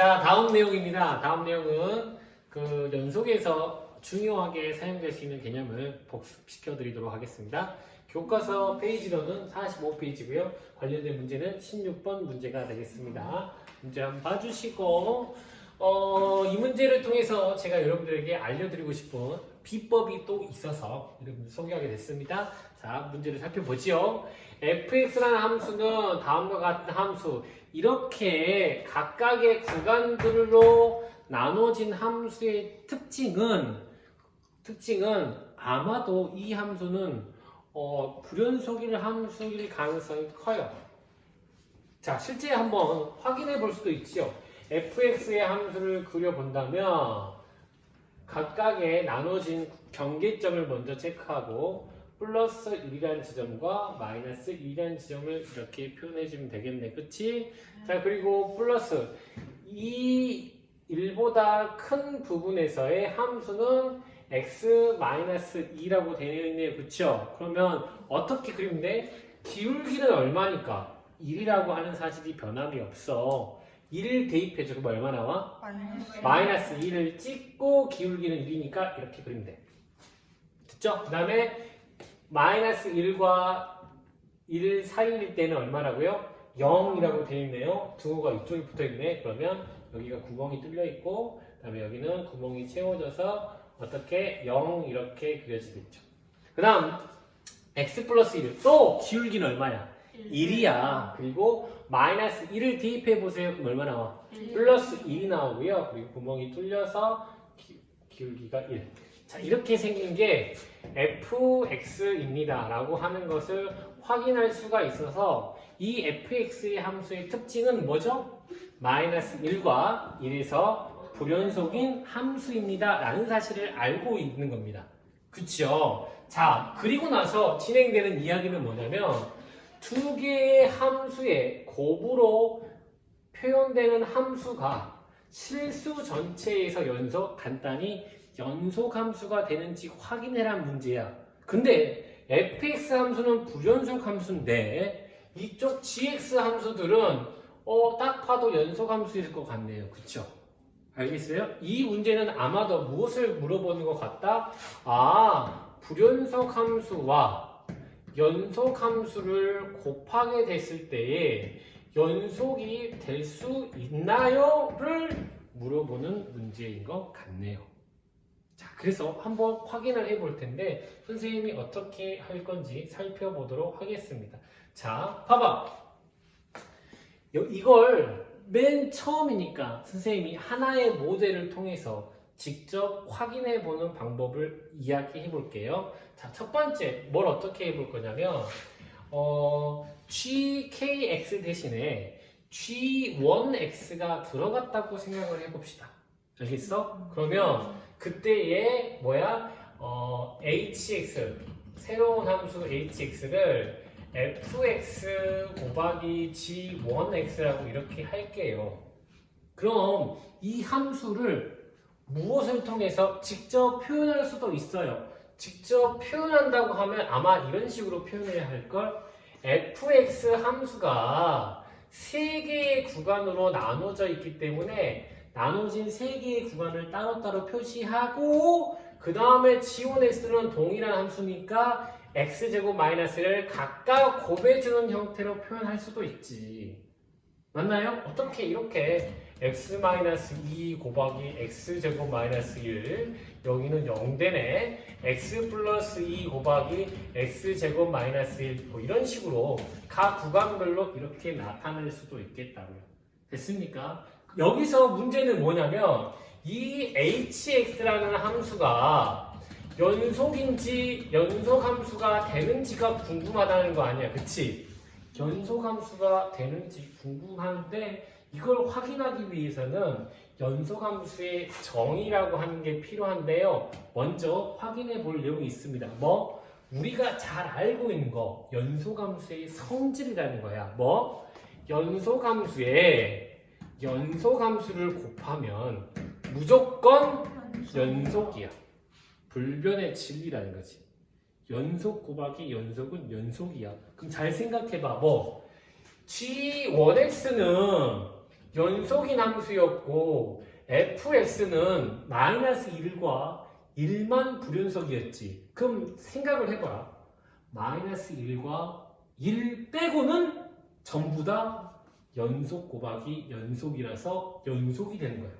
자, 다음 내용입니다. 다음 내용은 그 연속에서 중요하게 사용될 수 있는 개념을 복습시켜 드리도록 하겠습니다. 교과서 페이지로는 45페이지고요. 관련된 문제는 16번 문제가 되겠습니다. 문제 한번 봐주시고 어, 이 문제를 통해서 제가 여러분들에게 알려드리고 싶은 비법이 또 있어서 여러분들 소개하게 됐습니다. 자, 문제를 살펴보지요. Fx라는 함수는 다음과 같은 함수 이렇게 각각의 구간들로 나눠진 함수의 특징은 특징은 아마도 이 함수는 어, 불연속일 함수일 가능성이 커요. 자, 실제 한번 확인해 볼 수도 있죠. fx의 함수를 그려본다면 각각의 나눠진 경계점을 먼저 체크하고 플러스 1이라는 지점과 마이너스 1이라는 지점을 이렇게 표현해 주면 되겠네. 그치? 자, 그리고 플러스 이 1보다 큰 부분에서의 함수는 x 마이너스 2라고 되어 있네요. 그쵸? 그러면 어떻게 그리면 돼? 기울기는 얼마니까? 1이라고 하는 사실이 변함이 없어. 1을 대입해줘. 그럼 얼마 나와? 마이너스 2를 찍고 기울기는 1이니까 이렇게 그리면 돼. 됐죠? 그 다음에 마이너스 1과 1 사이일 때는 얼마라고요? 0이라고 되어 있네요. 등호가 이쪽에 붙어 있네. 그러면 여기가 구멍이 뚫려 있고, 그 다음에 여기는 구멍이 채워져서 어떻게 0 이렇게 그려지겠죠. 그 다음, x 플러스 1. 또 기울기는 얼마야? 1이야. 그리고 마이너스 1을 대입해 보세요. 그럼 얼마 나와? 플러스 1이 나오고요. 그리고 구멍이 뚫려서 기, 기울기가 1. 자, 이렇게 생긴 게 fx입니다. 라고 하는 것을 확인할 수가 있어서 이 fx의 함수의 특징은 뭐죠? 마이너스 1과 1에서 불연속인 함수입니다. 라는 사실을 알고 있는 겁니다. 그쵸? 자, 그리고 나서 진행되는 이야기는 뭐냐면 두 개의 함수의 곱으로 표현되는 함수가 실수 전체에서 연속 간단히 연속 함수가 되는지 확인해란 문제야. 근데 fx 함수는 불연속 함수인데 이쪽 gx 함수들은 어, 딱 봐도 연속 함수일 것 같네요. 그쵸? 알겠어요? 이 문제는 아마도 무엇을 물어보는 것 같다? 아, 불연속 함수와 연속 함수를 곱하게 됐을 때에 연속이 될 수 있나요?를 물어보는 문제인 것 같네요. 자, 그래서 한번 확인을 해 볼 텐데 선생님이 어떻게 할 건지 살펴보도록 하겠습니다. 자, 봐봐. 여- 이걸 맨 처음이니까 선생님이 하나의 모델을 통해서 직접 확인해 보는 방법을 이야기해 볼게요. 자, 첫 번째, 뭘 어떻게 해 볼 거냐면, 어, GKX 대신에 G1X가 들어갔다고 생각을 해 봅시다. 알겠어? 그러면 그때의 뭐야? 어, HX, 새로운 함수 HX를 fx 곱하기 g1x라고 이렇게 할게요. 그럼 이 함수를 무엇을 통해서 직접 표현할 수도 있어요. 직접 표현한다고 하면 아마 이런 식으로 표현해야 할걸. fx 함수가 세 개의 구간으로 나눠져 있기 때문에 나눠진 세 개의 구간을 따로따로 표시하고 그 다음에 g1x는 동일한 함수니까 x제곱 마이너스를 각각 곱해주는 형태로 표현할 수도 있지. 맞나요? 어떻게 이렇게 x 마이너스 2 곱하기 x제곱 마이너스 1 여기는 0되네 x 플러스 2 곱하기 x제곱 마이너스 1 뭐 이런 식으로 각 구간별로 이렇게 나타낼 수도 있겠다고요. 됐습니까? 여기서 문제는 뭐냐면 이 hx라는 함수가 연속인지 연속 함수가 되는지가 궁금하다는 거 아니야, 그치? 연속 함수가 되는지 궁금한데 이걸 확인하기 위해서는 연속 함수의 정의라고 하는 게 필요한데요. 먼저 확인해 볼 내용이 있습니다. 뭐? 우리가 잘 알고 있는 거 연속 함수의 성질이라는 거야. 뭐? 연속 함수에 연속 함수를 곱하면 무조건 연속이야. 불변의 진리라는 거지. 연속 곱하기 연속은 연속이야. 그럼 잘 생각해봐. 뭐 G1x는 연속인 함수였고 fx는 마이너스 1과 1만 불연속이었지. 그럼 생각을 해봐라. 마이너스 1과 1 빼고는 전부 다 연속 곱하기 연속이라서 연속이 되는 거야.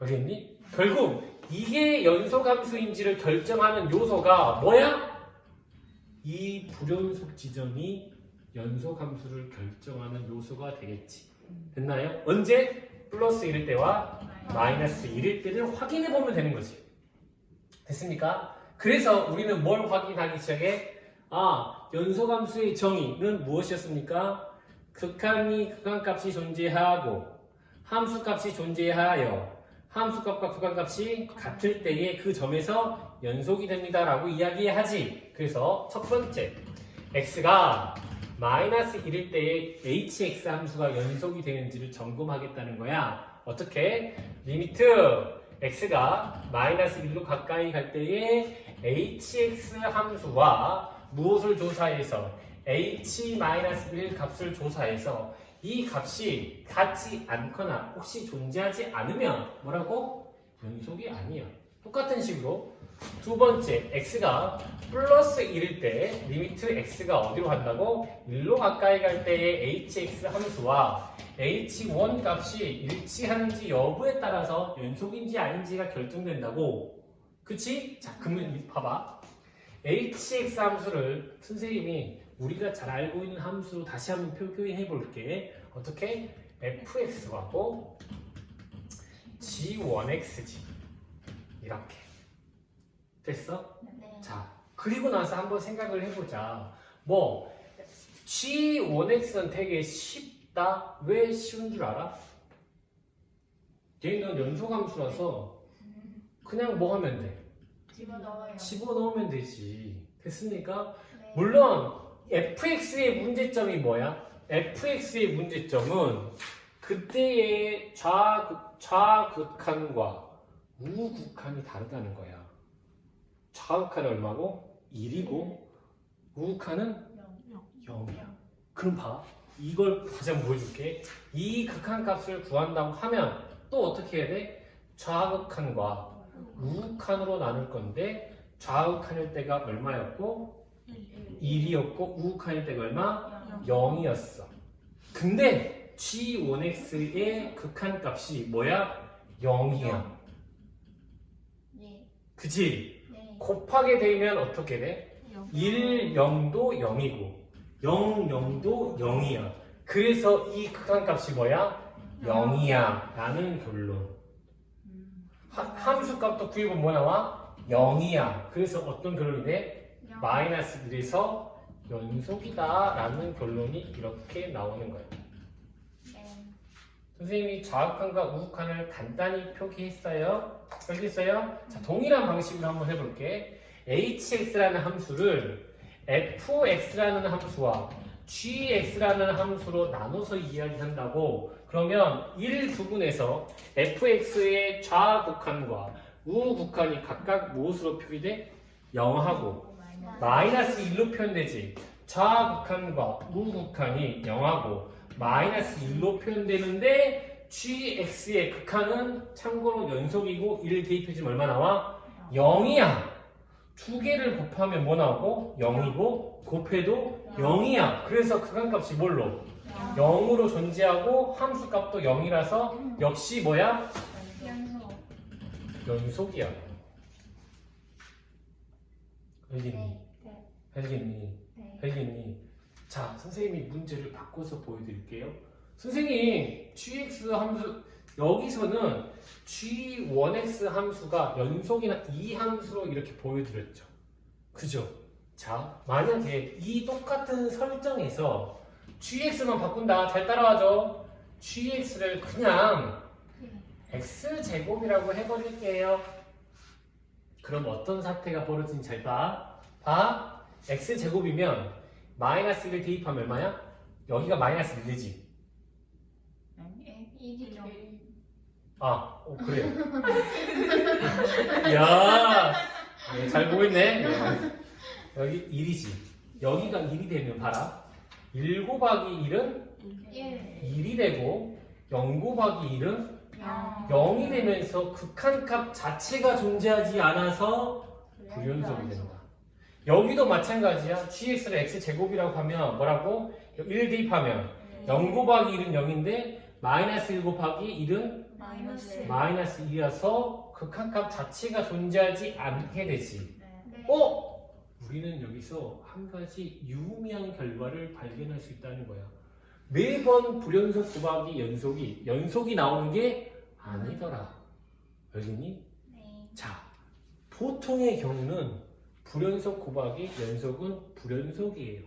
알겠니? 결국 이게 연속함수인지를 결정하는 요소가 뭐야? 이 불연속 지점이 연속함수를 결정하는 요소가 되겠지. 됐나요? 언제? 플러스 1일 때와 마이너스 1일 때를 확인해 보면 되는 거지. 됐습니까? 그래서 우리는 뭘 확인하기 시작해? 아, 연속함수의 정의는 무엇이었습니까? 극한이 극한값이 존재하고 함수값이 존재하여 함수값과 극한값이 같을 때에 그 점에서 연속이 됩니다 라고 이야기하지. 그래서 첫 번째, x가 마이너스 1일 때에 hx 함수가 연속이 되는지를 점검하겠다는 거야. 어떻게? 리미트 x가 마이너스 1로 가까이 갈 때에 hx 함수와 무엇을 조사해서 h-1 값을 조사해서 이 값이 같지 않거나 혹시 존재하지 않으면 뭐라고? 연속이 아니야. 똑같은 식으로 두 번째 x가 플러스 1일 때 리미트 x가 어디로 간다고? 1로 가까이 갈 때의 hx 함수와 h1 값이 일치하는지 여부에 따라서 연속인지 아닌지가 결정된다고. 그치? 자, 그러면 이 봐봐. hx 함수를 선생님이 우리가 잘 알고 있는 함수로 다시 한번 표기해 볼게. 어떻게? fx하고 g1xg 이렇게 됐어? 네. 자 그리고 나서 한번 생각을 해보자. 뭐 g1x는 되게 쉽다. 왜 쉬운 줄 알아? 얘는 연속함수라서 그냥 뭐 하면 돼? 집어넣어요. 집어넣으면 되지. 됐습니까? 네. 물론 fx의 문제점이 뭐야? fx의 문제점은 그때의 좌극, 좌극한과 우극한이 다르다는 거야. 좌극한은 얼마고? 1이고 우극한은 0이야. 그럼 봐. 이걸 다시 한번 보여줄게. 이 극한 값을 구한다고 하면 또 어떻게 해야 돼? 좌극한과 우극한으로 나눌 건데 좌극한일 때가 얼마였고 1이었고 우극한일 때가 얼마? 0이었어. 근데 G1x의 극한 값이 뭐야? 0이야. 네. 그치? 네. 곱하게 되면 어떻게 돼? 1, 0도 0이고 0, 0도 0이야. 그래서 이 극한 값이 뭐야? 0이야. 라는 결론. 하- 함수 값도 구해보면 뭐 나와? 0이야. 그래서 어떤 결론이 돼? 마이너스 1에서 연속이다 라는 결론이 이렇게 나오는 거예요. 네. 선생님이 좌극한과 우극한을 간단히 표기했어요. 알겠어요? 자, 동일한 방식으로 한번 해볼게. hx라는 함수를 fx라는 함수와 gx라는 함수로 나눠서 이야기한다고 그러면 1 부분에서 fx의 좌극한과 우극한이 각각 무엇으로 표기돼? 0하고 마이너스 1로 표현되지. 좌극한과 우극한이 0하고 마이너스 1로 표현되는데 gx의 극한은 참고로 연속이고 1을 대입해주면 얼마 나와? 0이야. 두 개를 곱하면 뭐 나오고? 0이고 곱해도 0이야. 그래서 극한값이 뭘로? 0으로 존재하고 함수값도 0이라서 역시 뭐야? 연속. 연속이야. 알겠니? 네. 네. 알겠니? 네. 알겠니? 자, 선생님이 문제를 바꿔서 보여드릴게요. 선생님, gx 함수, 여기서는 g1x 함수가 연속이나 이 함수로 이렇게 보여드렸죠. 그죠? 자, 만약에 이 똑같은 설정에서 gx만 바꾼다. 잘 따라와줘. gx를 그냥 x제곱이라고 해버릴게요. 그럼 어떤 사태가 벌어진지 잘 봐. 봐. x제곱이면 마이너스 1을 대입하면 얼마야? 여기가 마이너스 1이지. 네. 일이 아, 어, 그래요. 이야, 네, 잘 보이네. 네. 여기 1이지. 여기가 1이 되면 봐라. 1 곱하기 1은 1. 1이 되고 0 곱하기 1은 영. 0이 되면서 극한값 자체가 존재하지 않아서 불연속이 된다. 여기도 마찬가지야. gx를 x 제곱이라고 하면 뭐라고? 1 대입하면 0 곱하기 1은 0인데 마이너스 1 곱하기 1은 마이너스. 마이너스 1이라서 극한값 자체가 존재하지 않게 되지. 네. 어? 우리는 여기서 한 가지 유의미한 결과를 발견할 수 있다는 거야. 매번 불연속 곱하기 연속이 연속이 나오는 게 아니더라. 알겠니? 네. 자, 보통의 경우는 불연속 곱하기 연속은 불연속이에요.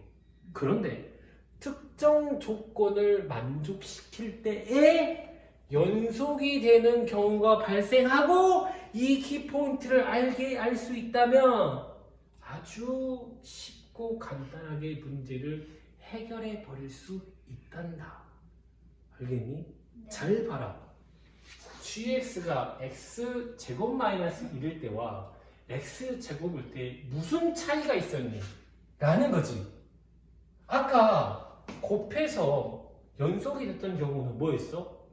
그런데 특정 조건을 만족시킬 때에 연속이 되는 경우가 발생하고 이 키포인트를 알게 알 수 있다면 아주 쉽고 간단하게 문제를 해결해 버릴 수 있단다. 알겠니? 네. 잘 봐라. Gx가 x 제곱 마이너스 1일 때와 x 제곱일 때 무슨 차이가 있었니? 라는 거지. 아까 곱해서 연속이 됐던 경우는 뭐였어?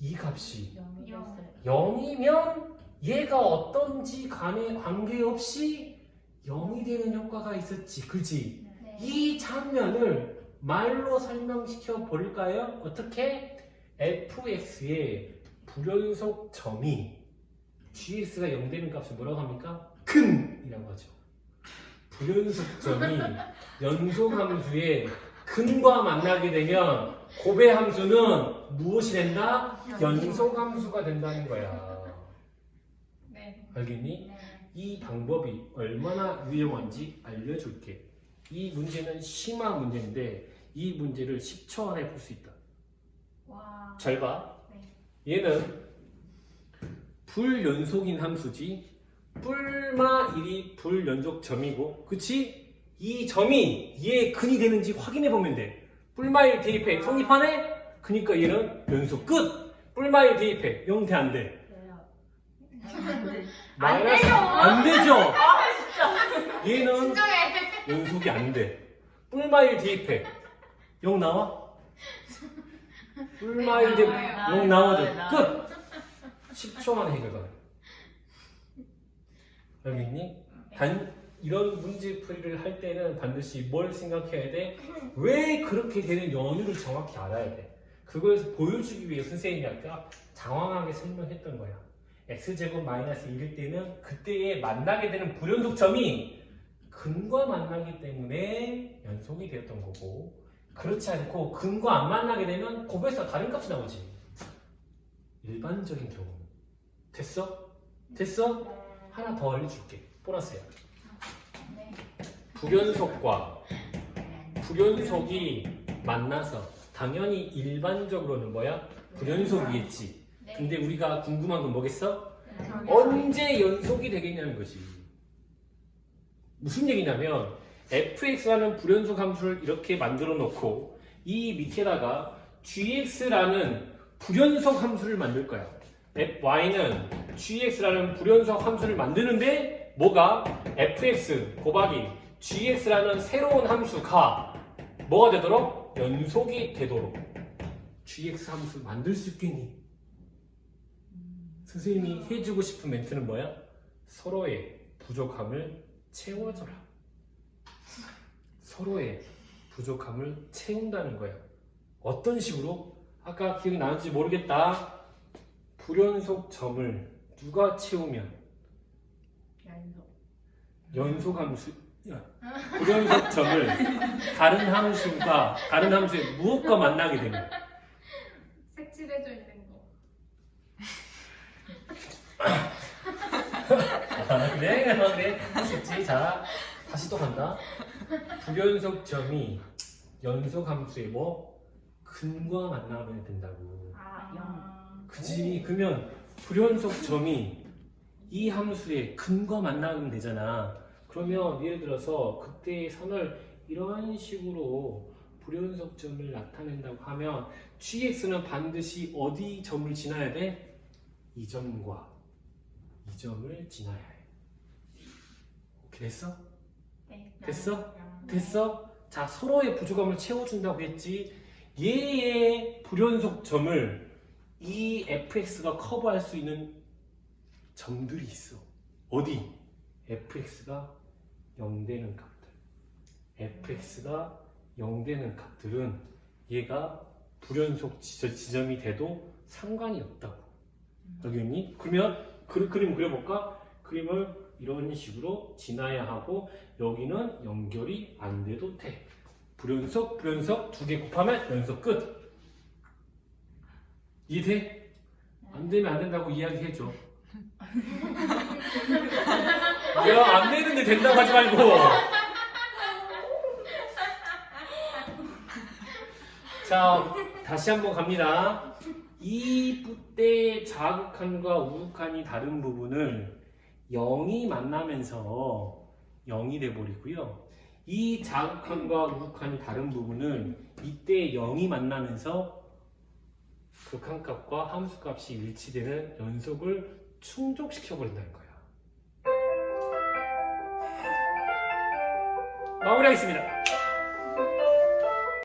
이 값이 영. 0이면 얘가 어떤지 간에 관계없이 0이 되는 효과가 있었지. 그지? 네. 이 장면을 말로 설명시켜 볼까요? 어떻게? fx의 불연속 점이 gx가 0 되는 값을 뭐라고 합니까? 근이라고 하죠. 불연속 점이 연속 함수의 근과 만나게 되면 고배 함수는 무엇이 된다? 연속 함수가 된다는 거야. 네. 알겠니? 네. 이 방법이 얼마나 유용한지 알려줄게. 이 문제는 심화 문제인데 이 문제를 10초 안에 풀수 있다. 와. 잘 봐. 네. 얘는 불연속인 함수지. 뿔마 1이 불연속 점이고, 그치? 이 점이 얘의 근이 되는지 확인해 보면 돼. 뿔마 1 대입해. 성립하네? 그니까 얘는 연속 끝! 뿔마 1 대입해. 0 돼, 안 돼? 마이너스- 돼요! 안 되죠? 얘는 진정해. 연속이 안 돼. 뿔마일 대입해. 0 나와? 대입 0 나와줘. 끝! 10초 만에 해결 가능. 알겠니? 단, 이런 문제 풀이를 할 때는 반드시 뭘 생각해야 돼? 왜 그렇게 되는 연유를 정확히 알아야 돼. 그걸 보여주기 위해 선생님이 아까 장황하게 설명했던 거야. x제곱 마이너스 1일 때는 그때에 만나게 되는 불연속 점이 근과 만나기 때문에 연속이 되었던 거고 그렇지 않고 근과 안 만나게 되면 곱에서 다른 값이 나오지 일반적인 경우는 됐어? 됐어? 하나 더 알려줄게 보너스야 네. 불연속과 불연속이 만나서 당연히 일반적으로는 뭐야? 불연속이겠지 네. 근데 우리가 궁금한 건 뭐겠어? 네. 언제 연속이 되겠냐는 거지. 무슨 얘기냐면 fx라는 불연속 함수를 이렇게 만들어 놓고 이 밑에다가 gx라는 불연속 함수를 만들 거야. fy는 gx라는 불연속 함수를 만드는데 뭐가 fx 곱하기 gx라는 새로운 함수가 뭐가 되도록 연속이 되도록 gx 함수 만들 수 있겠니? 선생님이 해주고 싶은 멘트는 뭐야? 서로의 부족함을 채워줘라. 서로의 부족함을 채운다는 거야. 어떤 식으로? 아까 기억이 나는지 모르겠다. 불연속 점을 누가 채우면 연속 함수, 야, 불연속 점을 다른 함수가 다른 함수의 무엇과 만나게 되면 색칠해져 있는 거. 아, 그래, 그래, 할수 있지. 자, 다시 또 간다. 불연속 점이 연속 함수의 뭐 근과 만나면 된다고. 아. 그지? 그러면 불연속 점이 이 함수의 근과 만나면 되잖아. 그러면 예를 들어서 그때의 선을 이런 식으로 불연속 점을 나타낸다고 하면 gx는 반드시 어디 점을 지나야 돼? 이 점과 이 점을 지나야 해. 오케이 됐어? 네. 됐어? 됐어? 자, 서로의 부족함을 채워준다고 했지. 얘의 불연속 점을 이 fx가 커버할 수 있는 점들이 있어. 어디? fx가 0되는 값들. fx가 0되는 값들은 얘가 불연속 지저- 지점이 돼도 상관이 없다고. 알겠니? 그러면 그, 그림 그려볼까? 그림을 이런 식으로 지나야 하고 여기는 연결이 안 돼도 돼. 불연속, 불연속 두 개 곱하면 연속 끝. 이해돼? 안 되면 안 된다고 이야기해줘. 야, 안 되는데 된다고 하지 말고. 자, 다시 한번 갑니다. 이 붓대의 자극한과 우극한이 다른 부분을 0이 만나면서 0이 돼버리고요. 이 자극한과 우극한이 다른 부분은 이때 0이 만나면서 극한값과 함수값이 일치되는 연속을 충족시켜버린다는 거야. 마무리하겠습니다.